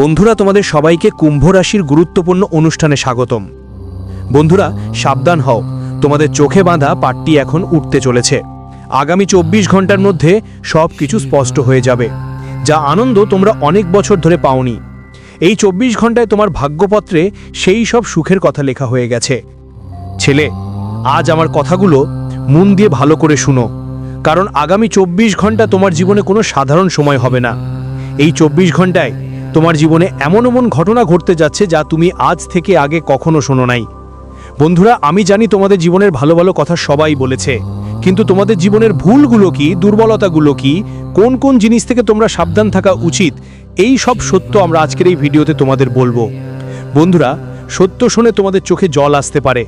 বন্ধুরা, তোমাদের সবাইকে কুম্ভ রাশির গুরুত্বপূর্ণ অনুষ্ঠানে স্বাগতম। বন্ধুরা, সাবধান হও, তোমাদের চোখে বাঁধা পাটটি এখন উঠতে চলেছে। আগামী চব্বিশ ঘণ্টার মধ্যে সব কিছু স্পষ্ট হয়ে যাবে, যা আনন্দ তোমরা অনেক বছর ধরে পাওনি। এই চব্বিশ ঘন্টায় তোমার ভাগ্যপত্রে সেই সব সুখের কথা লেখা হয়ে গেছে। ছেলে, আজ আমার কথাগুলো মন দিয়ে ভালো করে শুনো, কারণ আগামী চব্বিশ ঘণ্টা তোমার জীবনে কোনো সাধারণ সময় হবে না। এই চব্বিশ ঘন্টায় তোমার জীবনে এমন এমন ঘটনা ঘটতে যাচ্ছে যা তুমি আজ থেকে আগে কখনো শোনো নাই। বন্ধুরা, আমি জানি তোমাদের জীবনের ভালো ভালো কথা সবাই বলেছে, কিন্তু তোমাদের জীবনের ভুলগুলো কি, দুর্বলতাগুলো কি, কোন কোন জিনিস থেকে তোমরা সাবধান থাকা উচিত, এই সব সত্য আমরা আজকের এই ভিডিওতে তোমাদের বলব। বন্ধুরা, সত্য শুনে তোমাদের চোখে জল আসতে পারে,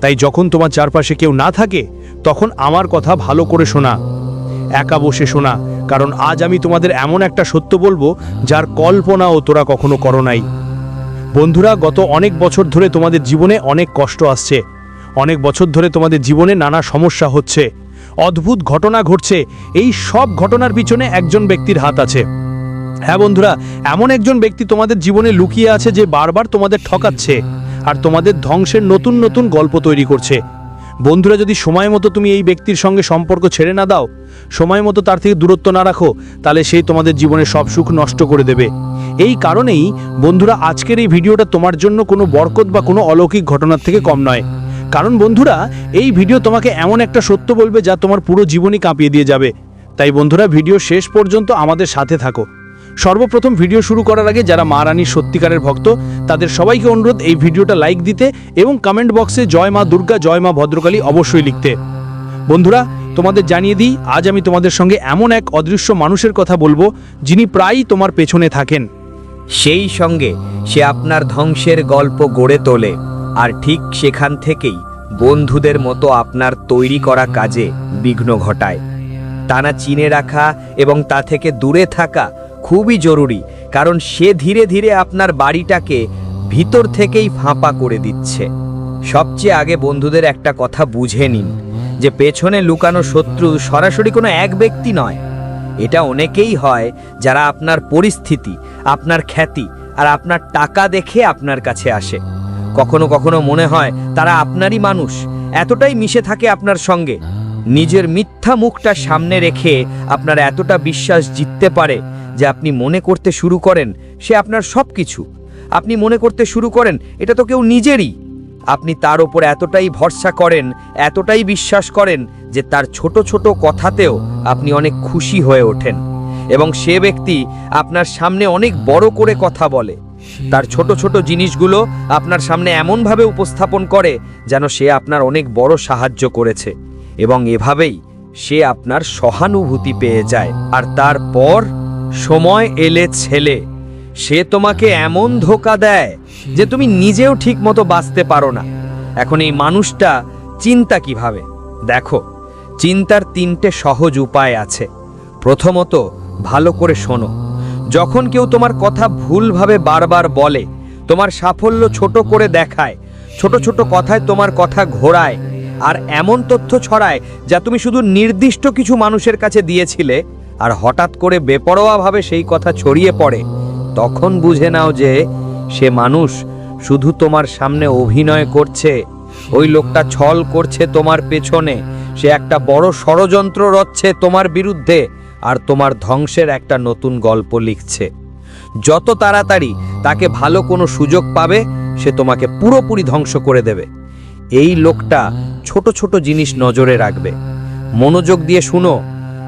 তাই যখন তোমার চারপাশে কেউ না থাকে, তখন আমার কথা ভালো করে শোনা, একা বসে শোনা কারণ আজ আমি তোমাদের এমন একটা সত্য বলব যার কল্পনাও তোরা কখনো করো নাই। বন্ধুরা, গত অনেক বছর ধরে তোমাদের জীবনে অনেক কষ্ট আসছে। অনেক বছর ধরে তোমাদের জীবনে নানা সমস্যা হচ্ছে। অদ্ভুত ঘটনা ঘটছে। এই সব ঘটনার পিছনে একজন ব্যক্তির হাত আছে। হ্যাঁ বন্ধুরা, এমন একজন ব্যক্তি তোমাদের জীবনে লুকিয়ে আছে যে বারবার তোমাদের ঠকাচ্ছে আর তোমাদের ধ্বংসের নতুন নতুন গল্প তৈরি করছে। বন্ধুরা, যদি সময় মতো তুমি এই ব্যক্তির সঙ্গে সম্পর্ক ছেড়ে না দাও, সময় মতো তার থেকে দূরত্ব না রাখো, তাহলে সেই তোমাদের জীবনে সব সুখ নষ্ট করে দেবে। এই কারণেই, বন্ধুরা, আজকের এই ভিডিওটা তোমার জন্য কোনো বরকত বা কোনো অলৌকিক ঘটনার থেকে কম নয়। কারণ, বন্ধুরা, এই ভিডিও তোমাকে এমন একটা সত্য বলবে যা তোমার পুরো জীবনই কাঁপিয়ে দিয়ে যাবে। তাই, বন্ধুরা, ভিডিও শেষ পর্যন্ত আমাদের সাথে থাকো। সর্বপ্রথম ভিডিও শুরু করার আগে যারা মা রানীর সত্যিকারের ভক্ত, তাদের সবাইকে অনুরোধ, এই ভিডিওটা লাইক দিতে এবং কমেন্ট বক্সে জয় মা দুর্গা, জয় মা ভদ্রকালী অবশ্যই লিখতে। বন্ধুরা, তোমাদের জানিয়ে দিই, আজ আমি তোমাদের সঙ্গে এমন এক অদৃশ্য মানুষের কথা বলব, যিনি প্রায়ই তোমার পেছনে থাকেন। সেই সঙ্গে সে আপনার ধ্বংসের গল্প গড়ে তোলে, আর ঠিক সেখান থেকেই বন্ধুদের মতো আপনার তৈরি করা কাজে বিঘ্ন ঘটায়। টানা চিনে রাখা এবং তা থেকে দূরে থাকা খুবই জরুরি, কারণ সে ধীরে ধীরে আপনার বাড়িটাকে ভিতর থেকেই ফাঁপা করে দিচ্ছে। সবচেয়ে আগে বন্ধুদের একটা কথা বুঝে নিন, যে পেছনে লুকানো শত্রু সরাসরি কোনো এক ব্যক্তি নয়। এটা অনেকেই হয় যারা আপনার পরিস্থিতি, আপনার খ্যাতি আর আপনার টাকা দেখে আপনার কাছে আসে। কখনো কখনো মনে হয় তারা আপনারই মানুষ, এতটাই মিশে থাকে আপনার সঙ্গে। নিজের মিথ্যা মুখটা সামনে রেখে আপনার এতটা বিশ্বাস জিততে পারে যে আপনি মনে করতে শুরু করেন, সে আপনার সব কিছু আপনি মনে করতে শুরু করেন, এটা তো কেউ নিজেরই। আপনি তার ওপর এতটাই ভরসা করেন, এতটাই বিশ্বাস করেন যে তার ছোট ছোট কথাতেও আপনি অনেক খুশি হয়ে ওঠেন। এবং সে ব্যক্তি আপনার সামনে অনেক বড় করে কথা বলে। তার ছোট ছোট জিনিসগুলো আপনার সামনে এমনভাবে উপস্থাপন করে যেন সে আপনার অনেক বড় সাহায্য করেছে। এবং এভাবেই সে আপনার সহানুভূতি পেয়ে যায়। আর তারপর সময় এলে ছেলে, সে তোমাকে এমন ধোকা দেয় যে তুমি নিজেও ঠিক মতো বাঁচতে পারো না। এখন এই মানুষটা চিন্তা কীভাবে? দেখো, চিন্তার তিনটে সহজ উপায় আছে। প্রথমত, ভালো করে শোনো। যখন কেউ তোমার কথা ভুলভাবে বারবার বলে, তোমার সাফল্য ছোট করে দেখায়, ছোট ছোট কথায় তোমার কথা ঘোরায় আর এমন তথ্য ছড়ায় যা তুমি শুধু নির্দিষ্ট কিছু মানুষের কাছে দিয়েছিলে, আর হঠাৎ করে বেপরোয়াভাবে সেই কথা ছড়িয়ে পড়ে। তখন বুঝে নাও যে সে মানুষ শুধু তোমার সামনে অভিনয় করছে, ওই লোকটা ছল করছে তোমার পেছনে, সে একটা বড় ষড়যন্ত্র রচ্ছে তোমার বিরুদ্ধে, আর তোমার ধ্বংসের একটা নতুন গল্প লিখছে। যত তাড়াতাড়ি তাকে ভালো কোনো সুযোগ পাবে, সে তোমাকে পুরোপুরি ধ্বংস করে দেবে। এই লোকটা ছোট ছোট জিনিস নজরে রাখবে। মনোযোগ দিয়ে শুনো,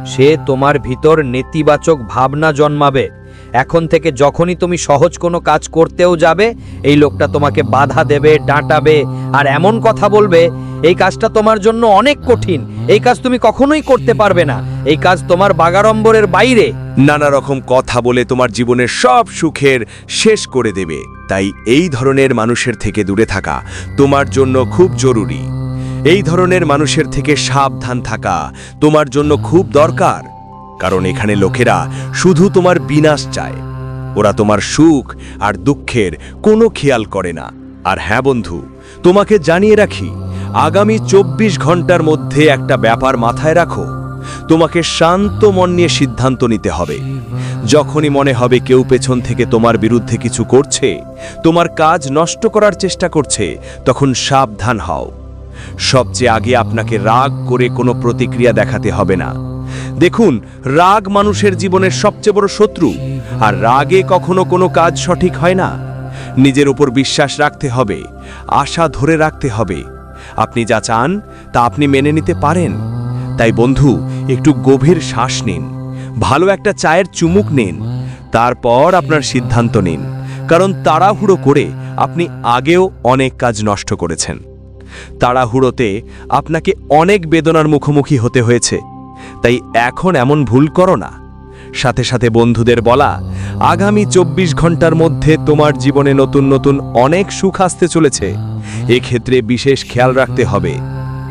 সে তোমার ভিতর নেতিবাচক ভাবনা জন্মাবে। এখন থেকে যখনই তুমি সহজ কোনো কাজ করতেও যাবে, এই লোকটা তোমাকে বাধা দেবে, ডাঁটাবে, আর এমন কথা বলবে, এই কাজটা তোমার জন্য অনেক কঠিন, এই কাজ তুমি কখনোই করতে পারবে না, এই কাজ তোমার বাগাড়ম্বরের বাইরে। নানা রকম কথা বলে তোমার জীবনের সব সুখের শেষ করে দেবে, তাই এই ধরনের মানুষের থেকে দূরে থাকা তোমার জন্য খুব জরুরি। এই ধরনের মানুষের থেকে সাবধান থাকা তোমার জন্য খুব দরকার। কারণ এখানে লোকেরা শুধু তোমার বিনাশ চায়। ওরা তোমার সুখ আর দুঃখের কোনো খেয়াল করে না। আর হ্যাঁ বন্ধু, তোমাকে জানিয়ে রাখি, আগামী চব্বিশ ঘণ্টার মধ্যে একটা ব্যাপার মাথায় রাখো। তোমাকে শান্ত মন নিয়ে সিদ্ধান্ত নিতে হবে। যখনই মনে হবে কেউ পেছন থেকে তোমার বিরুদ্ধে কিছু করছে, তোমার কাজ নষ্ট করার চেষ্টা করছে, তখন সাবধান হও। সবচেয়ে আগে আপনাকে রাগ করে কোনো প্রতিক্রিয়া দেখাতে হবে না। দেখুন, রাগ মানুষের জীবনের সবচেয়ে বড় শত্রু। আর রাগে কখনো কোনো কাজ সঠিক হয় না। নিজের উপর বিশ্বাস রাখতে হবে, আশা ধরে রাখতে হবে। আপনি যা চান, তা আপনি মেনে নিতে পারেন। তাই বন্ধু, একটু গভীর শ্বাস নিন, ভালো একটা চায়ের চুমুক নিন, তারপর আপনার সিদ্ধান্ত নিন। কারণ তাড়াহুড়ো করে আপনি আগেও অনেক কাজ নষ্ট করেছেন। তাড়াহুড়োতে আপনাকে অনেক বেদনার মুখোমুখি হতে হয়েছে। তাই এখন এমন ভুল করো না। সাথে সাথে বন্ধুদের বলা, আগামী চব্বিশ ঘণ্টার মধ্যে তোমার জীবনে নতুন নতুন অনেক সুখ আসতে চলেছে। এক্ষেত্রে বিশেষ খেয়াল রাখতে হবে।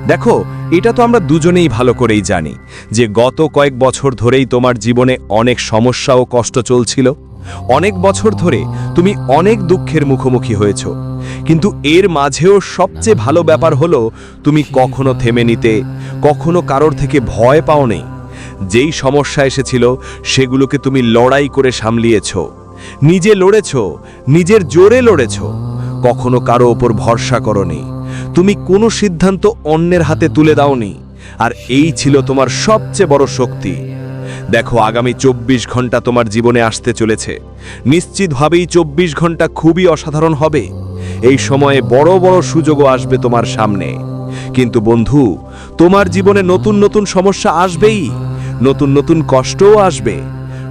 দেখো, এটা তো আমরা দুজনেই ভালো করেই জানি যে গত কয়েক বছর ধরেই তোমার জীবনে অনেক সমস্যা ও কষ্ট চলছিল। অনেক বছর ধরে তুমি অনেক দুঃখের মুখোমুখি হয়েছ। কিন্তু এর মাঝেও সবচেয়ে ভালো ব্যাপার হলো, তুমি কখনো থেমে নিতে, কখনো কারোর থেকে ভয় পাওনি। যেই সমস্যা এসেছিল, সেগুলোকে তুমি লড়াই করে সামলিয়েছ। নিজে লড়েছ, নিজের জোরে লড়েছ। কখনো কারও ওপর ভরসা করনি। তুমি কোনো সিদ্ধান্ত অন্যের হাতে তুলে দাওনি। আর এই ছিল তোমার সবচেয়ে বড় শক্তি। দেখো, আগামী চব্বিশ ঘণ্টা তোমার জীবনে আসতে চলেছে। নিশ্চিতভাবেই চব্বিশ ঘণ্টা খুবই অসাধারণ হবে। এই সময়ে বড় বড় সুযোগও আসবে তোমার সামনে। কিন্তু বন্ধু, তোমার জীবনে নতুন নতুন সমস্যা আসবেই, নতুন নতুন কষ্টও আসবে।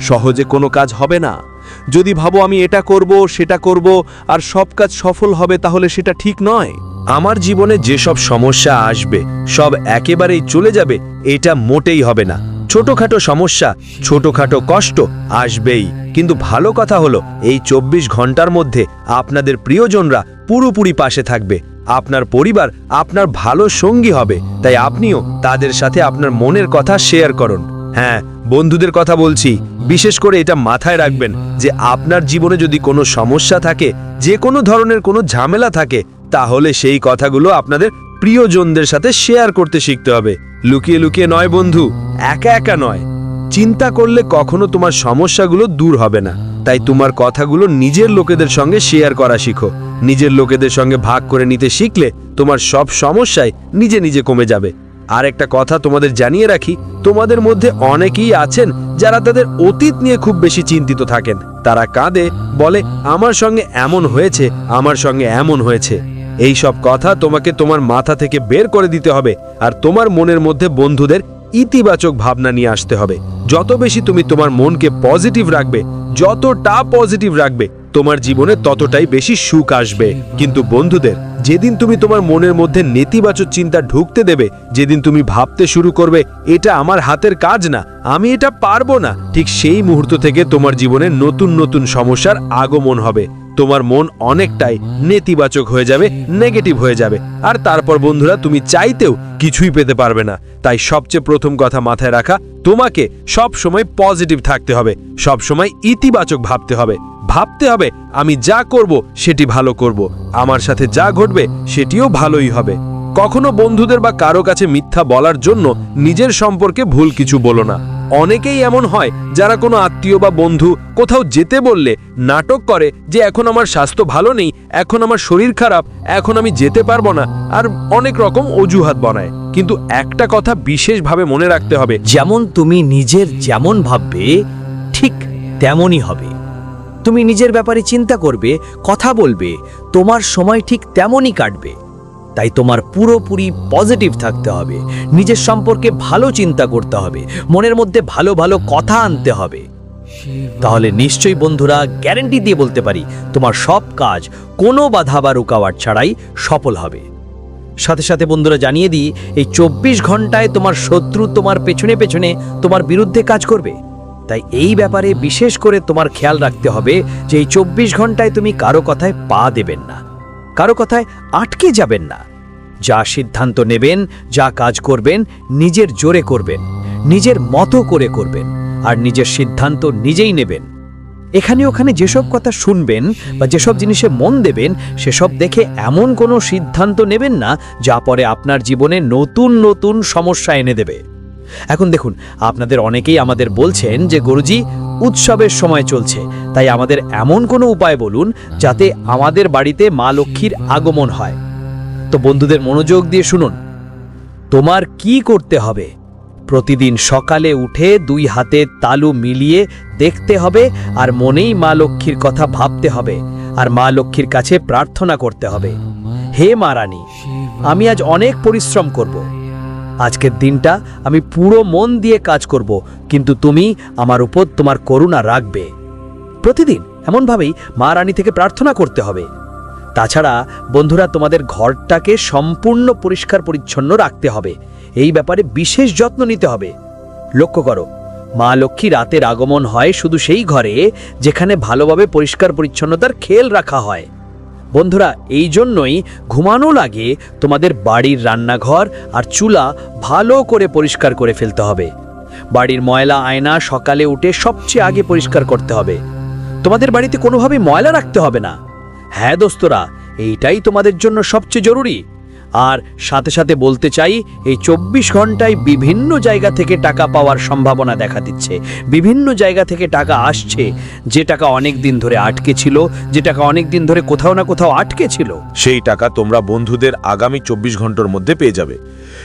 সহজে কোনো কাজ হবে না। যদি ভাবো আমি এটা করব, সেটা করব, আর সব কাজ সফল হবে, তাহলে সেটা ঠিক নয়। আমার জীবনে যেসব সমস্যা আসবে, সব একেবারেই চলে যাবে, এটা মোটেই হবে না। ছোটখাটো সমস্যা, ছোটখাটো কষ্ট আসবেই। কিন্তু ভালো কথা হলো, এই চব্বিশ ঘণ্টার মধ্যে আপনাদের প্রিয়জনরা পুরোপুরি পাশে থাকবে। আপনার পরিবার আপনার ভালো সঙ্গী হবে। তাই আপনিও তাদের সাথে আপনার মনের কথা শেয়ার করুন। হ্যাঁ বন্ধুদের কথা বলছি। বিশেষ করে এটা মাথায় রাখবেন যে আপনার জীবনে যদি কোনো সমস্যা থাকে, যে কোনো ধরনের কোনো ঝামেলা থাকে, তাহলে সেই কথাগুলো আপনাদের প্রিয়জনদের সাথে শেয়ার করতে শিখতে হবে। লুকিয়ে লুকিয়ে নয় বন্ধু। একা একা নয়। চিন্তা করলে কখনো তোমার সমস্যাগুলো দূর হবে না। তাই তোমার কথাগুলো নিজের লোকেদের সঙ্গে শেয়ার করা শিখো। নিজের লোকেদের সঙ্গে ভাগ করে নিতে শিখলে তোমার সব সমস্যায় নিজে নিজে কমে যাবে। আর একটা কথা তোমাদের জানিয়ে রাখি, তোমাদের মধ্যে অনেকেই আছেন যারা তাদের অতীত নিয়ে খুব বেশি চিন্তিত থাকেন। তারা কাঁদে, বলে, আমার সঙ্গে এমন হয়েছে, আমার সঙ্গে এমন হয়েছে। এই সব কথা তোমাকে তোমার মাথা থেকে বের করে দিতে হবে, আর তোমার মনের মধ্যে বন্ধুদের ইতিবাচক ভাবনা নিয়ে আসতে হবে। যত বেশি তুমি তোমার মনকে পজিটিভ রাখবে, যতটা পজিটিভ রাখবে, তোমার জীবনে ততটাই বেশি সুখ আসবে। কিন্তু বন্ধুদের যেদিন তুমি তোমার মনের মধ্যে নেতিবাচক চিন্তা ঢুকতে দেবে, যেদিন তুমি ভাবতে শুরু করবে, এটা আমার হাতের কাজ না, আমি এটা পারব না, ঠিক সেই মুহূর্ত থেকে তোমার জীবনে নতুন নতুন সমস্যার আগমন হবে। তোমার মন অনেকটাই নেতিবাচক হয়ে যাবে নেগেটিভ হয়ে যাবে। আর তারপর বন্ধুরা, তুমি চাইতেও কিছুই পেতে পারবে না। তাই সবচেয়ে প্রথম কথা মাথায় রাখা, তোমাকে সব সময় পজিটিভ থাকতে হবে সব সময় ইতিবাচক ভাবতে হবে। ভাবতে হবে, আমি যা করব সেটি ভালো করব। আমার সাথে যা ঘটবে সেটিও ভালোই হবে। কখনো বন্ধুদের বা কারও কাছে মিথ্যা বলার জন্য নিজের সম্পর্কে ভুল কিছু বলো না। অনেকেই এমন হয়, যারা কোনো আত্মীয় বা বন্ধু কোথাও যেতে বললে নাটক করে যে, এখন আমার স্বাস্থ্য ভালো নেই, এখন আমার শরীর খারাপ, এখন আমি যেতে পারব না। আর অনেক রকম অজুহাত বানায়। কিন্তু একটা কথা বিশেষভাবে মনে রাখতে হবে, যেমন তুমি নিজের যেমন ভাববে, ঠিক তেমনই হবে। তুমি নিজের ব্যাপারে চিন্তা করবে, কথা বলবে, তোমার সময় ঠিক তেমনই কাটবে। তাই তোমার পুরোপুরি পজিটিভ থাকতে হবে, নিজের সম্পর্কে ভালো চিন্তা করতে হবে, মনের মধ্যে ভালো ভালো কথা আনতে হবে। তাহলে নিশ্চয়ই বন্ধুরা গ্যারেন্টি দিয়ে বলতে পারি, তোমার সব কাজ কোনো বাধা বা রুকাওয়াট ছাড়াই সফল হবে। সাথে সাথে বন্ধুরা জানিয়ে দিই, এই চব্বিশ ঘন্টায় তোমার শত্রু তোমার পেছনে পেছনে তোমার বিরুদ্ধে কাজ করবে। তাই এই ব্যাপারে বিশেষ করে তোমার খেয়াল রাখতে হবে যে এই চব্বিশ ঘন্টায় তুমি কারও কথায় পা দেবেন না। কারও কথায় আটকে যাবেন না। যা সিদ্ধান্ত নেবেন, যা কাজ করবেন, নিজের জোরে করবেন, নিজের মতো করে করবেন, আর নিজের সিদ্ধান্ত নিজেই নেবেন। এখানে ওখানে যেসব কথা শুনবেন বা যেসব জিনিসে মন দেবেন, সেসব দেখে এমন কোনো সিদ্ধান্ত নেবেন না যা পরে আপনার জীবনে নতুন নতুন সমস্যা এনে দেবে। এখন দেখুন, আপনাদের অনেকেই আমাদের বলছেন যে গুরুজি, উৎসবের সময় চলছে। তাই আমাদের এমন কোনো উপায় বলুন যাতে আমাদের বাড়িতে মা লক্ষ্মীর আগমন হয়। তো বন্ধুদের মনোযোগ দিয়ে শুনুন। তোমার কি করতে হবে? প্রতিদিন সকালে উঠে দুই হাতে তালু মিলিয়ে দেখতে হবে আর মনেই মা লক্ষ্মীর কথা ভাবতে হবে আর মা লক্ষ্মীর কাছে প্রার্থনা করতে হবে। হে মা রানী, আমি আজ অনেক পরিশ্রম করব। আজকের দিনটা আমি পুরো মন দিয়ে কাজ করব, কিন্তু তুমি আমার উপর তোমার করুণা রাখবে। প্রতিদিন এমনভাবেই মা রানী থেকে প্রার্থনা করতে হবে। তাছাড়া বন্ধুরা, তোমাদের ঘরটাকে সম্পূর্ণ পরিষ্কার পরিচ্ছন্ন রাখতে হবে। এই ব্যাপারে বিশেষ যত্ন নিতে হবে। লক্ষ্য করো, মা লক্ষ্মী রাতের আগমন হয় শুধু সেই ঘরে যেখানে ভালোভাবে পরিষ্কার পরিচ্ছন্নতার খেল রাখা হয়। বন্ধুরা, এই জন্যই ঘুমানো লাগে তোমাদের বাড়ির রান্নাঘর আর চুলা ভালো করে পরিষ্কার করে ফেলতে হবে। বাড়ির ময়লা আয়না সকালে উঠে সবচেয়ে আগে পরিষ্কার করতে হবে। তোমাদের বাড়িতে কোনোভাবে ময়লা রাখতে হবে না। হ্যাঁ দোস্তরা, এইটাই তোমাদের জন্য সবচেয়ে জরুরি। আর সাথে সাথে বলতে চাই, এই চব্বিশ ঘন্টায় বিভিন্ন জায়গা থেকে টাকা পাওয়ার সম্ভাবনা দেখা দিচ্ছে। বিভিন্ন জায়গা থেকে টাকা আসছে, যে টাকা অনেক দিন ধরে আটকে ছিল, যে টাকা অনেক দিন ধরে কোথাও না কোথাও আটকে ছিল। সেই টাকা তোমরা বন্ধুদের আগামী চব্বিশ ঘণ্টার মধ্যে পেয়ে যাবে।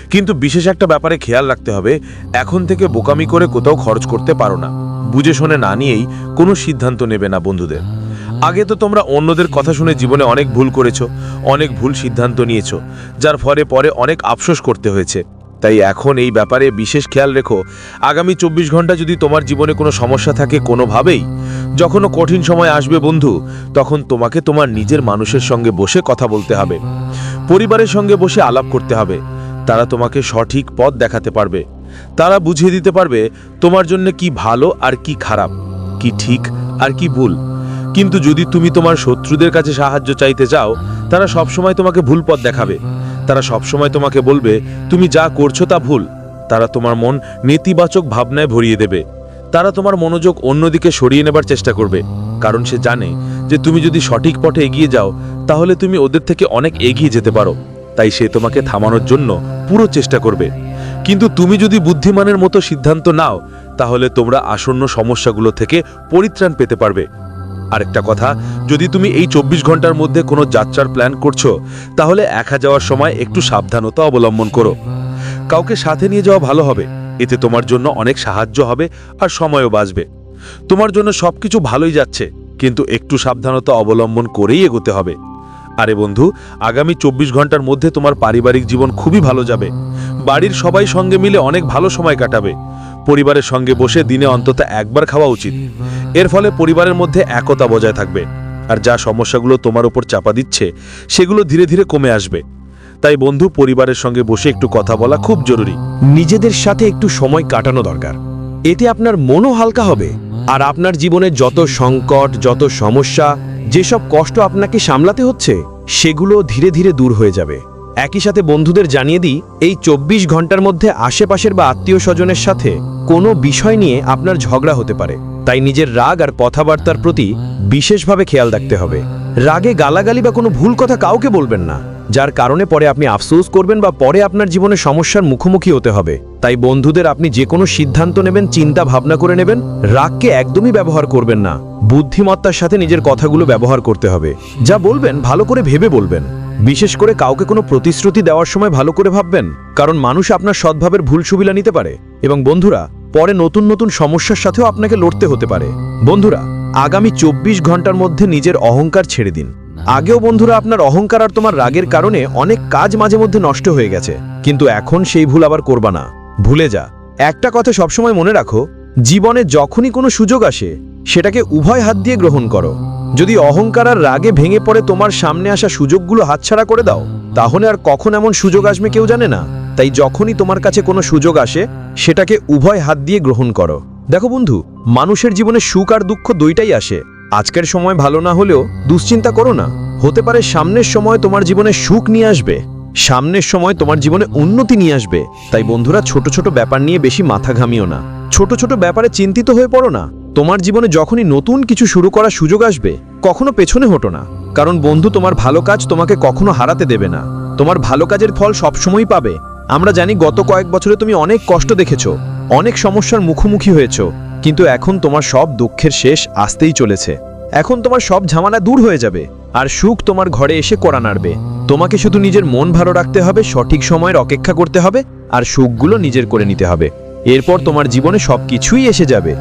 কিন্তু বিশেষ একটা ব্যাপারে খেয়াল রাখতে হবে, এখন থেকে বোকামি করে কোথাও খরচ করতে পারো না। বুঝে শুনে না নিয়েই কোনো সিদ্ধান্ত নেবে না বন্ধুদের। আগে তো তোমরা অন্যদের কথা শুনে জীবনে অনেক ভুল করেছ, অনেক ভুল সিদ্ধান্ত নিয়েছো, যার ফলে পরে অনেক আফসোস করতে হয়েছে। তাই এখন এই ব্যাপারে বিশেষ খেয়াল রেখো, আগামী চব্বিশ ঘণ্টা যদি তোমার জীবনে কোনো সমস্যা থাকে কোনোভাবেই, যখনও কঠিন সময় আসবে বন্ধু, তখন তোমাকে তোমার নিজের মানুষের সঙ্গে বসে কথা বলতে হবে। পরিবারের সঙ্গে বসে আলাপ করতে হবে। তারা তোমাকে সঠিক পথ দেখাতে পারবে। তারা বুঝিয়ে দিতে পারবে তোমার জন্য কি ভালো আর কি খারাপ, কি ঠিক আর কি ভুল। কিন্তু যদি তুমি তোমার শত্রুদের কাছে সাহায্য চাইতে চাও, তারা সবসময় তোমাকে ভুল পথ দেখাবে। তারা সবসময় তোমাকে বলবে, তুমি যা করছ তা ভুল। তারা তোমার মন নেতিবাচক ভাবনায় ভরিয়ে দেবে। তারা তোমার মনোযোগ অন্যদিকে সরিয়ে নেবার চেষ্টা করবে, কারণ সে জানে যে তুমি যদি সঠিক পথে এগিয়ে যাও, তাহলে তুমি ওদের থেকে অনেক এগিয়ে যেতে পারো। তাই সে তোমাকে থামানোর জন্য পুরো চেষ্টা করবে। কিন্তু তুমি যদি বুদ্ধিমানের মতো সিদ্ধান্ত নাও, তাহলে তোমরা আসন্ন সমস্যাগুলো থেকে পরিত্রাণ পেতে পারবে। আরেকটা কথা, যদি তুমি এই চব্বিশ ঘণ্টার মধ্যে কোনো যাত্রার প্ল্যান করছ, তাহলে একা যাওয়ার সময় একটু সাবধানতা অবলম্বন করো। কাউকে সাথে নিয়ে যাওয়া ভালো হবে, এতে তোমার জন্য অনেক সাহায্য হবে আর সময়ও বাঁচবে। তোমার জন্য সবকিছু ভালোই যাচ্ছে, কিন্তু একটু সাবধানতা অবলম্বন করেই এগোতে হবে। আরে বন্ধু, আগামী চব্বিশ ঘণ্টার মধ্যে তোমার পারিবারিক জীবন খুবই ভালো যাবে। বাড়ির সবাই সঙ্গে মিলে অনেক ভালো সময় কাটাবে। পরিবারের সঙ্গে বসে দিনে অন্তত একবার খাওয়া উচিত। এর ফলে পরিবারের মধ্যে একতা বজায় থাকবে। আর যা সমস্যাগুলো তোমার উপর চাপা দিচ্ছে, সেগুলো ধীরে ধীরে কমে আসবে। তাই বন্ধু, পরিবারের সঙ্গে বসে একটু কথা বলা খুব জরুরি। নিজেদের সাথে একটু সময় কাটানো দরকার। এতে আপনার মনও হালকা হবে। আর আপনার জীবনে যত সংকট, যত সমস্যা, যেসব কষ্ট আপনাকে সামলাতে হচ্ছে, সেগুলো ধীরে ধীরে দূর হয়ে যাবে। একই সাথে বন্ধুদের জানিয়ে দিই, এই চব্বিশ ঘণ্টার মধ্যে আশেপাশের বা আত্মীয় স্বজনের সাথে কোনো বিষয় নিয়ে আপনার ঝগড়া হতে পারে। তাই নিজের রাগ আর কথাবার্তার প্রতি বিশেষভাবে খেয়াল রাখতে হবে। রাগে গালাগালি বা কোনো ভুল কথা কাউকে বলবেন না, যার কারণে পরে আপনি আফসোস করবেন বা পরে আপনার জীবনে সমস্যার মুখোমুখি হতে হবে। তাই বন্ধুদের আপনি যে কোনো সিদ্ধান্ত নেবেন, চিন্তা ভাবনা করে নেবেন, রাগকে একদমই ব্যবহার করবেন না। বুদ্ধিমত্তার সাথে নিজের কথাগুলো ব্যবহার করতে হবে। যা বলবেন, ভালো করে ভেবে বলবেন। বিশেষ করে কাউকে কোনো প্রতিশ্রুতি দেওয়ার সময় ভালো করে ভাববেন, কারণ মানুষ আপনার সদ্ভাবের ভুল সুবিলা নিতে পারে। এবং বন্ধুরা, পরে নতুন নতুন সমস্যার সাথেও আপনাকে লড়তে হতে পারে। বন্ধুরা, আগামী চব্বিশ ঘণ্টার মধ্যে নিজের অহংকার ছেড়ে দিন। আগেও বন্ধুরা, আপনার অহংকার আর তোমার রাগের কারণে অনেক কাজ মাঝে মধ্যে নষ্ট হয়ে গেছে। কিন্তু এখন সেই ভুল আবার করবা না। ভুলে যা। একটা কথা সবসময় মনে রাখো, জীবনে যখনই কোনো সুযোগ আসে, সেটাকে উভয় হাত দিয়ে গ্রহণ করো। যদি অহংকার আর রাগে ভেঙে পড়ে তোমার সামনে আসা সুযোগগুলো হাতছাড়া করে দাও, তাহলে আর কখন এমন সুযোগ আসবে কেউ জানে না। তাই যখনই তোমার কাছে কোনো সুযোগ আসে, সেটাকে উভয় হাত দিয়ে গ্রহণ করো। দেখো বন্ধু, মানুষের জীবনে সুখ আর দুঃখ দুইটাই আসে। আজকের সময় ভালো না হলেও দুশ্চিন্তা করো না। হতে পারে সামনের সময় তোমার জীবনে সুখ নিয়ে আসবে, সামনের সময় তোমার জীবনে উন্নতি নিয়ে আসবে। তাই বন্ধুরা, ছোট ছোট ব্যাপার নিয়ে বেশি মাথা ঘামিও না। ছোট ছোট ব্যাপারে চিন্তিত হয়ে পড়ো না। তোমার জীবনে যখনই নতুন কিছু শুরু করার সুযোগ আসবে, কখনো পেছনে হটো না। কারণ বন্ধু, তোমার ভালো কাজ তোমাকে কখনো হারাতে দেবে না। তোমার ভালো কাজের ফল সবসময়ই পাবে। আমরা জানি গত কয়েক বছরে তুমি অনেক কষ্ট দেখেছ, অনেক সমস্যার মুখোমুখি হয়েছো, কিন্তু এখন তোমার সব দুঃখের শেষ আসতেই চলেছে। এখন তোমার সব ঝামেলা দূর হয়ে যাবে, আর সুখ তোমার ঘরে এসে করা নাড়বে। তোমাকে শুধু নিজের মন ভালো রাখতে হবে, সঠিক সময়ের অপেক্ষা করতে হবে, আর সুখগুলো নিজের করে নিতে হবে। এরপর তোমার জীবনে সবকিছুই এসে যাবে।